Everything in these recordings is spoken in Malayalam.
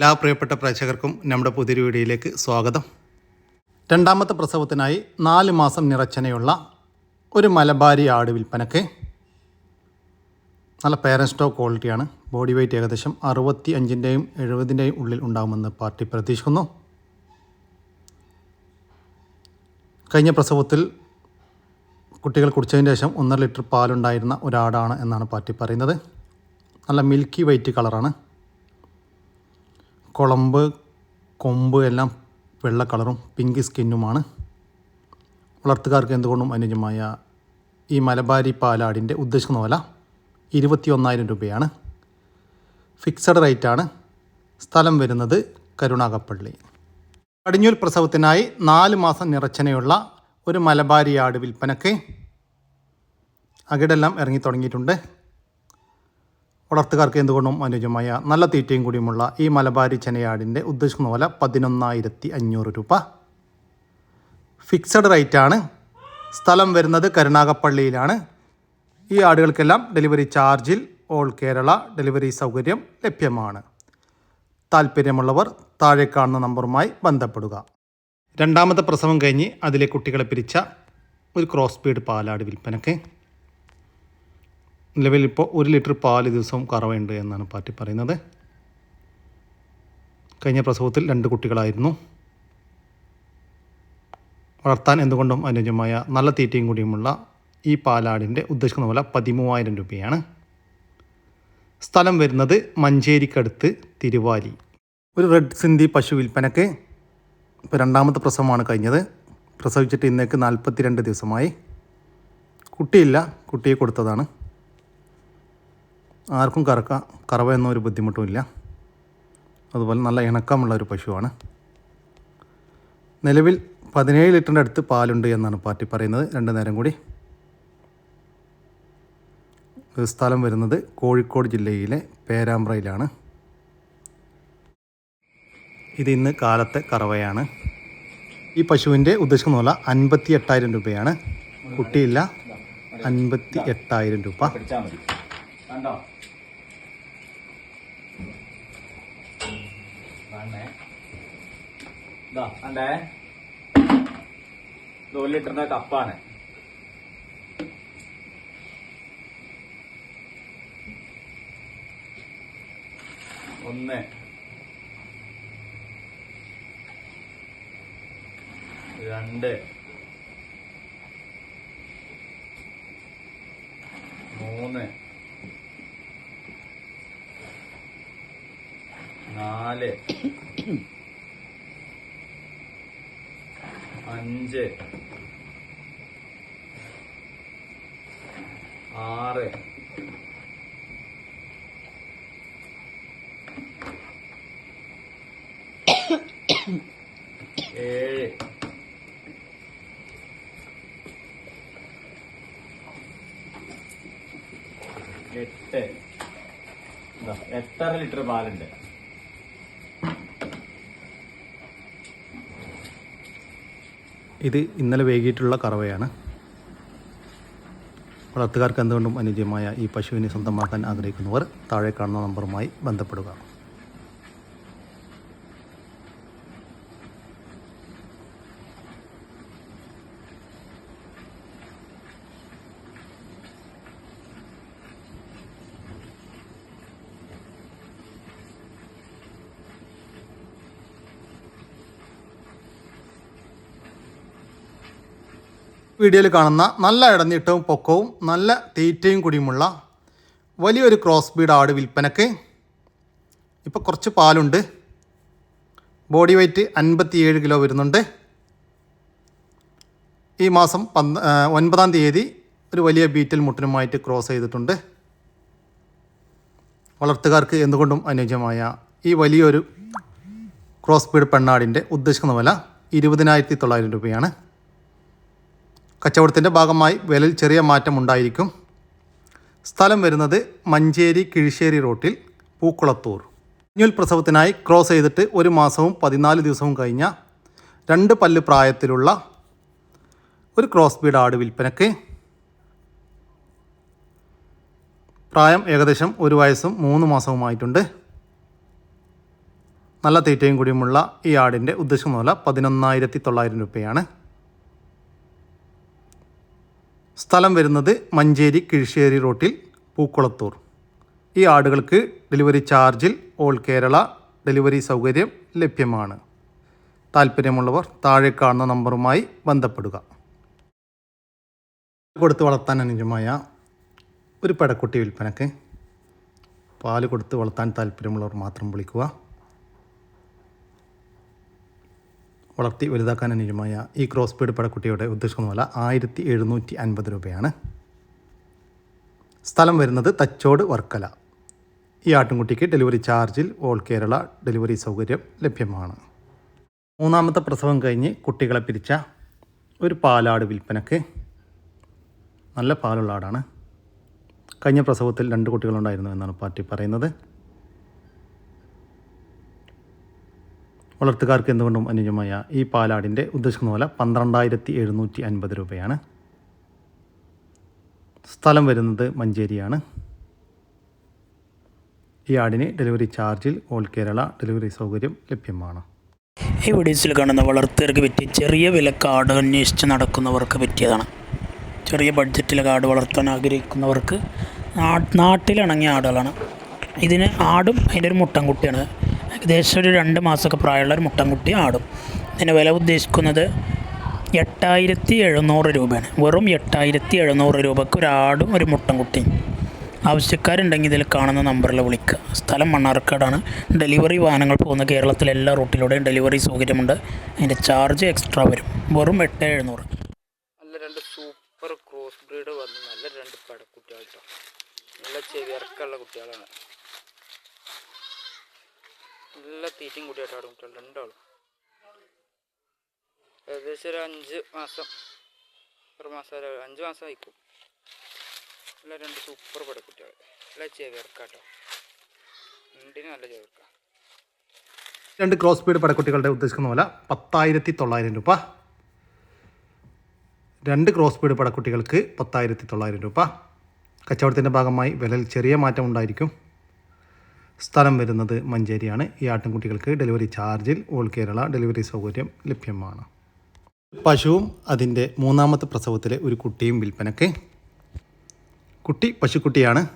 എല്ലാ പ്രിയപ്പെട്ട പ്രേക്ഷകർക്കും നമ്മുടെ പുതിയൊരു വീഡിയോയിലേക്ക് സ്വാഗതം. രണ്ടാമത്തെ പ്രസവത്തിനായി നാല് മാസം നിറച്ചനയുള്ള ഒരു മലബാരി ആട് വിൽപ്പനക്ക് നല്ല പേരൻ സ്റ്റോക്ക് ക്വാളിറ്റിയാണ് ബോഡി വെയ്റ്റ് ഏകദേശം അറുപത്തി അഞ്ചിന്റെയും എഴുപതിന്റെയും ഉള്ളിൽ ഉണ്ടാകുമെന്ന് പാർട്ടി പ്രതീക്ഷിക്കുന്നു. കഴിഞ്ഞ പ്രസവത്തിൽ കുട്ടികൾ കുടിച്ചതിന് ശേഷം ഒന്നര ലിറ്റർ പാലുണ്ടായിരുന്ന ഒരാടാണ് എന്നാണ് പാർട്ടി പറയുന്നത്. നല്ല മിൽക്കി വൈറ്റ് കളറാണ് കുളമ്പ് കൊമ്പ് എല്ലാം വെള്ള കളറും പിങ്ക് സ്കിന്നുമാണ് വളർത്തുകാർക്ക് എന്തുകൊണ്ടും അനുയോജ്യമായ ഈ മലബാരി പാലാടിന്റെ ഉദ്ദേശിക്കുന്ന വില ഇരുപത്തി ഒന്നായിരം രൂപയാണ് ഫിക്സഡ് റേറ്റാണ് സ്ഥലം വരുന്നത് കരുണാകപ്പള്ളി. കടിഞ്ഞൂൽ പ്രസവത്തിനായി നാല് മാസം നിറച്ചനയുള്ള ഒരു മലബാരി ആട് വിൽപ്പനക്ക് അകിടെല്ലാം ഇറങ്ങി തുടങ്ങിയിട്ടുണ്ട്. വളർത്തുകാർക്ക് എന്തുകൊണ്ടും അനുയോജ്യമായ നല്ല തീറ്റയും കൂടിയുമുള്ള ഈ മലബാരി ചെനയാടിന്റെ ഉദ്ദേശിക്കുന്ന പോലെ പതിനൊന്നായിരത്തി അഞ്ഞൂറ് രൂപ. ഫിക്സഡ് റേറ്റാണ് സ്ഥലം വരുന്നത് കരുണാകപ്പള്ളിയിലാണ് ഈ ആടുകൾക്കെല്ലാം ഡെലിവറി ചാർജിൽ ഓൾ കേരള ഡെലിവറി സൗകര്യം ലഭ്യമാണ്. താല്പര്യമുള്ളവർ താഴെ കാണുന്ന നമ്പറുമായി ബന്ധപ്പെടുക. രണ്ടാമത്തെ പ്രസവം കഴിഞ്ഞ് അതിലെ കുട്ടികളെ പിരിച്ച ഒരു ക്രോസ് ബീഡ് പാലാട് വിൽപ്പനക്ക്. നിലവിൽ ഇപ്പോൾ ഒരു ലിറ്റർ പാൽ ദിവസവും കറവയുണ്ട് എന്നാണ് പാർട്ടി പറയുന്നത്. കഴിഞ്ഞ പ്രസവത്തിൽ രണ്ട് കുട്ടികളായിരുന്നു. വളർത്താൻ എന്തുകൊണ്ടും അനുയോജ്യമായ നല്ല തീറ്റയും കൂടിയുമുള്ള ഈ പാലാടിന്റെ ഉദ്ദേശിക്കുന്ന വില പതിമൂവായിരം രൂപയാണ്. സ്ഥലം വരുന്നത് മഞ്ചേരിക്കടുത്ത് തിരുവാലി. ഒരു റെഡ് സിന്ധി പശു വിൽപ്പനക്ക് ഇപ്പോൾ രണ്ടാമത്തെ പ്രസവമാണ് കഴിഞ്ഞത്. പ്രസവിച്ചിട്ട് ഇന്നേക്ക് നാൽപ്പത്തി രണ്ട് ദിവസമായി. കുട്ടിയില്ല കുട്ടിയെ കൊടുത്തതാണ്. ആർക്കും കറക്ക കറവ എന്നൊരു ബുദ്ധിമുട്ടുമില്ല അതുപോലെ നല്ല ഇണക്കമുള്ള ഒരു പശുവാണ്. നിലവിൽ പതിനേഴ് ലിറ്ററിന്റെ അടുത്ത് പാലുണ്ട് എന്നാണ് പാർട്ടി പറയുന്നത്. രണ്ട് നേരം കൂടി. സ്ഥലം വരുന്നത് കോഴിക്കോട് ജില്ലയിലെ പേരാമ്പ്രയിലാണ്. ഇത് ഇന്ന് കാലത്തെ കറവയാണ്. ഈ പശുവിന്റെ ഉദ്ദേശിക്കുന്ന പോലെ അൻപത്തി എട്ടായിരം രൂപയാണ്. കുട്ടിയില്ല അൻപത്തി എട്ടായിരം രൂപ. കണ്ടോ? വേണ്ടേ കണ്ടേ? ഇത് ഒരു ലിറ്ററിന്റെ കപ്പാണ്. ഒന്ന്. രണ്ട്. മൂന്ന്. നാല്. അഞ്ച്. ആറ്. ഏഴ്. എട്ട്. എട്ടര ലിറ്റർ പാലുണ്ട്. ഇത് ഇന്നലെ വൈകിട്ടുള്ള കറവയാണ്. വളർത്തുകാർക്ക് എന്തുകൊണ്ടും അനുയോജ്യമായ ഈ പശുവിനെ സ്വന്തമാക്കാൻ ആഗ്രഹിക്കുന്നവർ താഴെ കാണുന്ന നമ്പറുമായി ബന്ധപ്പെടുക. വീഡിയോയിൽ കാണുന്ന നല്ല ഇടനീട്ടവും പൊക്കവും നല്ല തീറ്റയും കൂടിയുമുള്ള വലിയൊരു ക്രോസ് ബീഡ് ആട് വിൽപ്പനക്ക് ഇപ്പോൾ കുറച്ച് പാലുണ്ട്. ബോഡി വെയ്റ്റ് അൻപത്തിയേഴ് കിലോ വരുന്നുണ്ട്. ഈ മാസം പന്ത് ഒൻപതാം തീയതി ഒരു വലിയ ബീറ്റൽ മുട്ടിനുമായിട്ട് ക്രോസ് ചെയ്തിട്ടുണ്ട്. വളർത്തുകാർക്ക് എന്തുകൊണ്ടും അനുയോജ്യമായ ഈ വലിയൊരു ക്രോസ് ബീഡ് പെണ്ണാടിന്റെ ഉദ്ദേശിക്കുന്ന വില ഇരുപതിനായിരത്തി തൊള്ളായിരം രൂപയാണ്. കച്ചവടത്തിന്റെ ഭാഗമായി വിലയിൽ ചെറിയ മാറ്റം ഉണ്ടായിരിക്കും. സ്ഥലം വരുന്നത് മഞ്ചേരി കിഴിശ്ശേരി റോട്ടിൽ പൂക്കുളത്തൂർ. കുഞ്ഞുൽ പ്രസവത്തിനായി ക്രോസ് ചെയ്തിട്ട് ഒരു മാസവും പതിനാല് ദിവസവും കഴിഞ്ഞ രണ്ട് പല്ല് പ്രായത്തിലുള്ള ഒരു ക്രോസ് ബീഡ് ആട് വിൽപ്പനക്ക് പ്രായം ഏകദേശം ഒരു വയസ്സും മൂന്ന് മാസവുമായിട്ടുണ്ട് നല്ല തീറ്റയും കൂടിയുമുള്ള ഈ ആടിന്റെ ഉദ്ദേശം മൂല പതിനൊന്നായിരത്തി തൊള്ളായിരം രൂപയാണ്. സ്ഥലം വരുന്നത് മഞ്ചേരി കിഴിശ്ശേരി റോട്ടിൽ പൂക്കുളത്തൂർ. ഈ ആടുകൾക്ക് ഡെലിവറി ചാർജിൽ ഓൾ കേരള ഡെലിവറി സൗകര്യം ലഭ്യമാണ്. താല്പര്യമുള്ളവർ താഴെ കാണുന്ന നമ്പറുമായി ബന്ധപ്പെടുക. കൊടുത്ത് വളർത്താൻ അനുജമായ ഒരു പടക്കുട്ടി വിൽപ്പനക്ക് പാൽ കൊടുത്ത് വളർത്താൻ താല്പര്യമുള്ളവർ മാത്രം വിളിക്കുക. വളർത്തി വലുതാക്കാൻ അനുയോജ്യമായ ഈ ക്രോസ് ബീഡ് പടക്കുട്ടിയുടെ ഉദ്ദേശിക്കുന്ന വില ആയിരത്തി എഴുന്നൂറ്റി അൻപത് രൂപയാണ്. സ്ഥലം വരുന്നത് തച്ചോട് വർക്കല. ഈ ആട്ടിൻകുട്ടിക്ക് ഡെലിവറി ചാർജിൽ ഓൾ കേരള ഡെലിവറി സൗകര്യം ലഭ്യമാണ്. മൂന്നാമത്തെ പ്രസവം കഴിഞ്ഞ് കുട്ടികളെ പിരിച്ച ഒരു പാലാട് വിൽപ്പനക്ക് നല്ല പാലുള്ള ആടാണ്. കഴിഞ്ഞ പ്രസവത്തിൽ രണ്ട് കുട്ടികളുണ്ടായിരുന്നു എന്നാണ് പാർട്ടി പറയുന്നത്. വളർത്തുകാർക്ക് എന്തുകൊണ്ടും അനുയോജ്യമായ ഈ പാലാടിന്റെ ഉദ്ദേശിക്കുന്ന വില പന്ത്രണ്ടായിരത്തി എഴുന്നൂറ്റി അൻപത് രൂപയാണ്. സ്ഥലം വരുന്നത് മഞ്ചേരിയാണ്. ഈ ആടിന് ഡെലിവറി ചാർജിൽ ഓൾ കേരള ഡെലിവറി സൗകര്യം ലഭ്യമാണ്. ഈ വീഡിയോസിൽ കാണുന്ന വളർത്തുകാർക്ക് പറ്റിയ ചെറിയ വില കാട് അന്വേഷിച്ച് നടക്കുന്നവർക്ക് പറ്റിയതാണ്. ചെറിയ ബഡ്ജറ്റിൽ കാട് വളർത്താൻ ആഗ്രഹിക്കുന്നവർക്ക് നാട്ടിലിണങ്ങിയ ആടുകളാണ്. ഇതിന് ആടും അതിന്റെ ഒരു മുട്ടൻകുട്ടിയാണ്. ഏകദേശം ഒരു രണ്ട് മാസമൊക്കെ പ്രായമുള്ള ഒരു മുട്ടൻകുട്ടി ആടും. ഇതിന്റെ വില ഉദ്ദേശിക്കുന്നത് എട്ടായിരത്തി എഴുന്നൂറ് രൂപയാണ്. വെറും എട്ടായിരത്തി എഴുന്നൂറ് രൂപയ്ക്ക് ഒരു ആടും ഒരു മുട്ടൻകുട്ടിയും. ആവശ്യക്കാരുണ്ടെങ്കിൽ ഇതിൽ കാണുന്ന നമ്പറിൽ വിളിക്കുക. സ്ഥലം മണ്ണാർക്കാടാണ്. ഡെലിവറി വാഹനങ്ങൾ പോകുന്ന കേരളത്തിലെ എല്ലാ റൂട്ടിലൂടെയും ഡെലിവറി സൗകര്യമുണ്ട്. അതിന്റെ ചാർജ് എക്സ്ട്രാ വരും. വെറും എട്ട് എഴുന്നൂറ് നല്ല രണ്ട് സൂപ്പർ ക്രോസ് ബ്രീഡ് വന്ന് നല്ല രണ്ട് പടക്കുട്ടികൾ കേട്ടോ നല്ല ചെവിയർക്കുള്ള കുട്ടികളാണ്. നല്ല തീറ്റയും കൂടിയായിട്ടാണ് കുട്ടികൾ രണ്ടാളും. ഏകദേശം ഒരു അഞ്ച് മാസം ഒരു മാസം അഞ്ച് മാസം ആയിക്കും നല്ല രണ്ട് സൂപ്പർ പടക്കുട്ടികൾ നല്ല ചെവിയർക്കാട്ടോ രണ്ടിന് നല്ല ചെവിയർക്ക രണ്ട് ക്രോസ് പീഡ് പടക്കുട്ടികളുടെ ഉദ്ദേശിക്കുന്ന പോലെ പത്തായിരത്തി തൊള്ളായിരം രൂപ. രണ്ട് ക്രോസ് പീഡ് പടക്കുട്ടികൾക്ക് പത്തായിരത്തി തൊള്ളായിരം രൂപ. കച്ചവടത്തിന്റെ ഭാഗമായി വിലയിൽ ചെറിയ മാറ്റം ഉണ്ടായിരിക്കും സ്ഥലം വരുന്നത് മഞ്ചേരിയാണ്. ഈ ആട്ടിൻകുട്ടികൾക്ക് ഡെലിവറി ചാർജിൽ ഓൾ കേരള ഡെലിവറി സൗകര്യം ലഭ്യമാണ്. പശുവും അതിന്റെ മൂന്നാമത്തെ പ്രസവത്തിലെ ഒരു കുട്ടിയും വിൽപ്പനയ്ക്ക്. കുട്ടി പശുക്കുട്ടിയാണ്.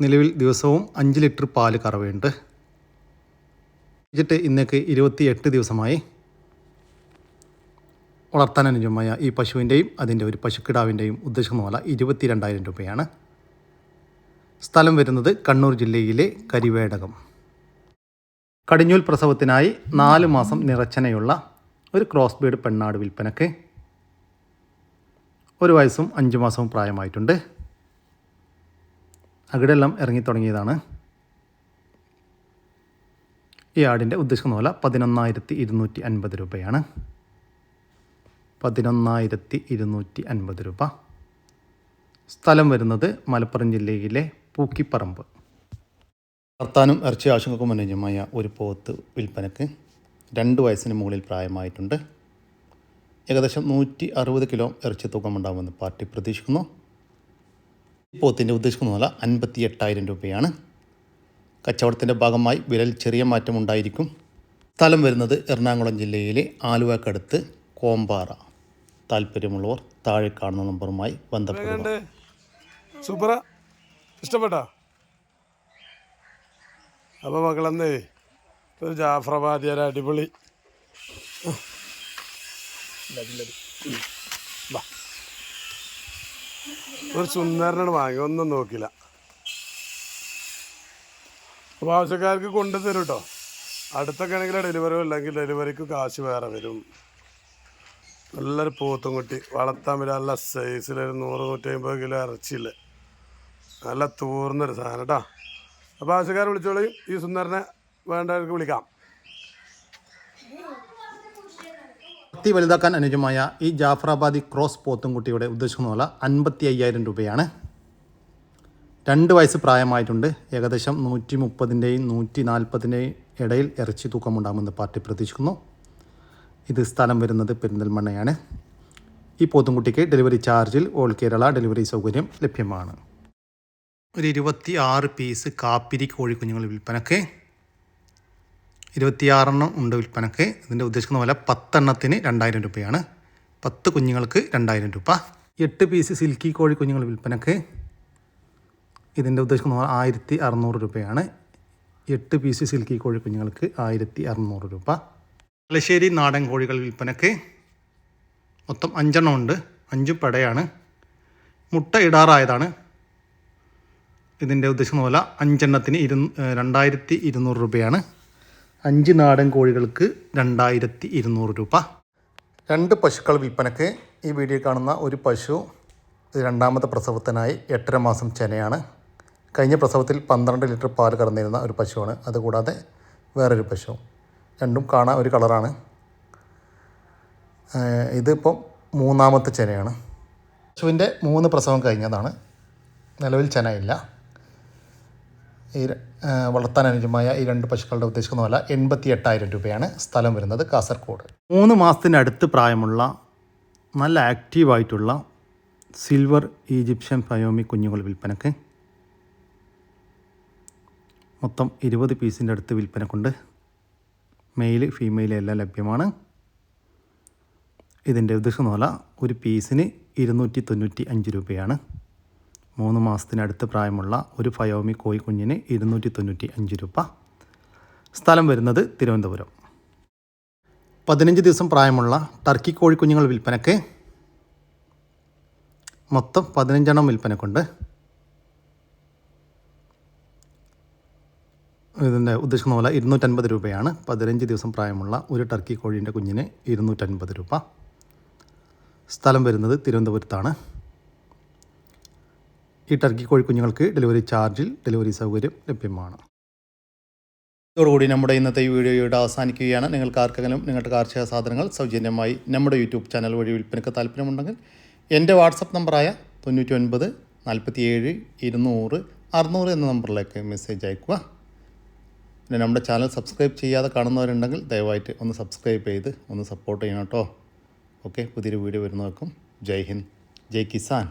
നിലവിൽ ദിവസവും അഞ്ച് ലിറ്റർ പാൽ കറവയുണ്ട്. വെച്ചിട്ട് ഇന്നേക്ക് ഇരുപത്തി എട്ട് ദിവസമായി. വളർത്താൻ അനുയോജ്യമായ ഈ പശുവിന്റെയും അതിന്റെ ഒരു പശുക്കിടാവിന്റെയും ഉദ്ദേശം പോലെ ഇരുപത്തി രണ്ടായിരം രൂപയാണ്. സ്ഥലം വരുന്നത് കണ്ണൂർ ജില്ലയിലെ കരിവേടകം. കടിഞ്ഞൂൽ പ്രസവത്തിനായി നാല് മാസം നിറച്ചനയുള്ള ഒരു ക്രോസ് ബീഡ് പെണ്ണാട് വിൽപ്പനക്ക് ഒരു വയസ്സും അഞ്ച് മാസവും പ്രായമായിട്ടുണ്ട്. അകിടെല്ലാം ഇറങ്ങി തുടങ്ങിയതാണ്. ഈ ആടിന്റെ ഉദ്ദേശിക്കുന്ന വില പതിനൊന്നായിരത്തി ഇരുന്നൂറ്റി അൻപത് രൂപയാണ്. പതിനൊന്നായിരത്തി ഇരുന്നൂറ്റി അൻപത് രൂപ. സ്ഥലം വരുന്നത് മലപ്പുറം ജില്ലയിലെ പൂക്കിപ്പറമ്പ്. ഭർത്താനും ഇറച്ചി ആവശ്യങ്ങൾക്കും അനുയോജ്യമായ ഒരു പോത്ത് വിൽപ്പനക്ക് രണ്ട് വയസ്സിന് മുകളിൽ പ്രായമായിട്ടുണ്ട്. ഏകദേശം നൂറ്റി അറുപത് കിലോ ഇറച്ചി തൂക്കമുണ്ടാകുമെന്ന് പാർട്ടി പ്രതീക്ഷിക്കുന്നു. ഈ പോത്തിന്റെ ഉദ്ദേശിക്കുന്ന വില അൻപത്തി എട്ടായിരം രൂപയാണ്. കച്ചവടത്തിന്റെ ഭാഗമായി വിരൽ ചെറിയ മാറ്റം ഉണ്ടായിരിക്കും. സ്ഥലം വരുന്നത് എറണാകുളം ജില്ലയിലെ ആലുവക്കടുത്ത് കോമ്പാറ. താല്പര്യമുള്ളവർ താഴെ കാണുന്ന നമ്പറുമായി ബന്ധപ്പെടുക. സൂപ്പറാ. ഇഷ്ടപ്പെട്ടോ? അപ്പോൾ മക്കളെന്നേ ഒരു ജാഫ്രബാദി അടിപൊളി. ഒരു സുന്ദരനാണ് വാങ്ങി. ഒന്നും നോക്കില്ല. അപ്പോൾ ആവശ്യക്കാർക്ക് കൊണ്ടു തരും കേട്ടോ. അടുത്തൊക്കെ ആണെങ്കിൽ ഡെലിവറി ഇല്ലെങ്കിൽ ഡെലിവറിക്ക് കാശ് വേറെ വരും. നല്ലൊരു പൂത്തും കുട്ടി. വളർത്താൻ പറ്റിയ നല്ല സൈസിലൊരു നൂറ് നൂറ്റി അമ്പത് കിലോ ഇറച്ചിയില്ല? നല്ല തൂർന്നൊരു സാധനം കേട്ടോ അപ്പോൾ ആവശ്യക്കാരെ വിളിച്ചോളി. ഈ സുന്ദരനെ വേണ്ടവർക്ക് വിളിക്കാം. അതി വലുതാക്കാൻ അനുജമായ ഈ ജാഫറാബാദി ക്രോസ് പോത്തുംകുട്ടിയുടെ ഉദ്ദേശിക്കുന്ന പോലെ അൻപത്തി അയ്യായിരം രൂപയാണ്. രണ്ട് വയസ്സ് പ്രായമായിട്ടുണ്ട്. ഏകദേശം നൂറ്റി മുപ്പതിന്റെയും നൂറ്റി നാൽപ്പതിന്റെയും ഇടയിൽ ഇറച്ചി തൂക്കമുണ്ടാകുമെന്ന് പാർട്ടി പ്രതീക്ഷിക്കുന്നു. ഇത് സ്ഥലം വരുന്നത് പെരിന്തൽമണ്ണയാണ്. ഈ പോത്തുംകുട്ടിക്ക് ഡെലിവറി ചാർജിൽ ഓൾ കേരള ഡെലിവറി സൗകര്യം ലഭ്യമാണ്. ഒരു ഇരുപത്തി ആറ് പീസ് കാപ്പിരി കോഴിക്കുഞ്ഞുങ്ങൾ വിൽപ്പനക്ക്. ഇരുപത്തിയാറെണ്ണം ഉണ്ട് വിൽപ്പനക്ക്. ഇതിന്റെ ഉദ്ദേശിക്കുന്ന പോലെ പത്തെണ്ണത്തിന് രണ്ടായിരം രൂപയാണ്. പത്ത് കുഞ്ഞുങ്ങൾക്ക് രണ്ടായിരം രൂപ. എട്ട് പീസ് സിൽക്കി കോഴി കുഞ്ഞുങ്ങൾ വിൽപ്പനക്ക്. ഇതിന്റെ ഉദ്ദേശിക്കുന്ന പോലെ ആയിരത്തി അറുന്നൂറ് രൂപയാണ്. എട്ട് പീസ് സിൽക്കി കോഴി കുഞ്ഞുങ്ങൾക്ക് ആയിരത്തി അറുന്നൂറ് രൂപ. തലശ്ശേരി നാടൻ കോഴികൾ വിൽപ്പനക്ക്. മൊത്തം അഞ്ചെണ്ണം ഉണ്ട്. അഞ്ചും പടയാണ്. മുട്ട ഇടാറായതാണ്. ഇതിന്റെ ഉദ്ദേശിക്കുന്ന പോലെ അഞ്ചെണ്ണത്തിന് ഇരു രണ്ടായിരത്തി ഇരുന്നൂറ് രൂപയാണ്. അഞ്ച് നാടൻ കോഴികൾക്ക് രണ്ടായിരത്തി ഇരുന്നൂറ് രൂപ. രണ്ട് പശുക്കൾ വിൽപ്പനയ്ക്ക് ഈ വീഡിയോ കാണുന്ന ഒരു പശു രണ്ടാമത്തെ പ്രസവത്തിനായി എട്ടര മാസം ചെനയാണ്. കഴിഞ്ഞ പ്രസവത്തിൽ പന്ത്രണ്ട് ലിറ്റർ പാൽ കടന്നിരുന്ന ഒരു പശുവാണ്. അതുകൂടാതെ വേറൊരു പശു. രണ്ടും കാണാൻ ഒരു കളറാണ്. ഇതിപ്പം മൂന്നാമത്തെ ചെനയാണ്. പശുവിന്റെ മൂന്ന് പ്രസവം കഴിഞ്ഞതാണ്. നിലവിൽ ചെനയില്ല. ഈ വളർത്താൻ അനുജമായ ഈ രണ്ട് പശുക്കളുടെ ഉദ്ദേശിക്കുന്ന വില എൺപത്തി എട്ടായിരം രൂപയാണ് സ്ഥലം വരുന്നത് കാസർഗോഡ്. മൂന്ന് മാസത്തിനടുത്ത് പ്രായമുള്ള നല്ല ആക്റ്റീവായിട്ടുള്ള സിൽവർ ഈജിപ്ഷ്യൻ ഫയോമി കുഞ്ഞുങ്ങൾ വിൽപ്പനക്ക്. മൊത്തം ഇരുപത് പീസിന്റെ അടുത്ത് വിൽപ്പനക്കുണ്ട്. മെയിൽ ഫീമെയിൽ എല്ലാം ലഭ്യമാണ്. ഇതിന്റെ ഉദ്ദേശം എന്ന് പറഞ്ഞാൽ ഒരു പീസിന് ഇരുന്നൂറ്റി തൊണ്ണൂറ്റി അഞ്ച് രൂപയാണ്. മൂന്ന് മാസത്തിനടുത്ത് പ്രായമുള്ള ഒരു ഫയോമി കോയി കുഞ്ഞിന് ഇരുന്നൂറ്റി തൊണ്ണൂറ്റി അഞ്ച് രൂപ. സ്ഥലം വരുന്നത് തിരുവനന്തപുരം. പതിനഞ്ച് ദിവസം പ്രായമുള്ള ടർക്കി കോഴിക്കുഞ്ഞുങ്ങൾ വിൽപ്പനക്ക് മൊത്തം പതിനഞ്ചെണ്ണം വിൽപ്പനക്കുണ്ട്. ഇതിന്റെ ഉദ്ദേശിക്കുന്ന പോലെ ഇരുന്നൂറ്റൻപത് രൂപയാണ്. പതിനഞ്ച് ദിവസം പ്രായമുള്ള ഒരു ടർക്കി കോഴീന്റെ കുഞ്ഞിന് ഇരുന്നൂറ്റൻപത് രൂപ. സ്ഥലം വരുന്നത് തിരുവനന്തപുരത്താണ്. ഈ ടർക്കി കോഴിക്കുഞ്ഞുങ്ങൾക്ക് ഡെലിവറി ചാർജിൽ ഡെലിവറി സൗകര്യം ലഭ്യമാണ്. ഇതോടുകൂടി നമ്മുടെ ഇന്നത്തെ ഈ വീഡിയോയുടെ അവസാനിക്കുകയാണ്. നിങ്ങൾക്ക് ആർക്കെങ്കിലും നിങ്ങളുടെ കാർഷിക സാധനങ്ങൾ സൗജന്യമായി നമ്മുടെ യൂട്യൂബ് ചാനൽ വഴി വിൽപ്പനയ്ക്ക് താല്പര്യമുണ്ടെങ്കിൽ എന്റെ വാട്സപ്പ് നമ്പറായ തൊണ്ണൂറ്റി ഒൻപത് നാൽപ്പത്തി ഏഴ് ഇരുന്നൂറ് അറുന്നൂറ് എന്ന നമ്പറിലേക്ക് മെസ്സേജ് അയക്കുക പിന്നെ നമ്മുടെ ചാനൽ സബ്സ്ക്രൈബ് ചെയ്യാതെ കാണുന്നവരുണ്ടെങ്കിൽ ദയവായിട്ട് ഒന്ന് സബ്സ്ക്രൈബ് ചെയ്ത് ഒന്ന് സപ്പോർട്ട് ചെയ്യണം കേട്ടോ. ഓക്കെ പുതിയൊരു വീഡിയോ വരുന്നവർക്കും ജയ് ഹിന്ദ് ജയ് കിസാൻ.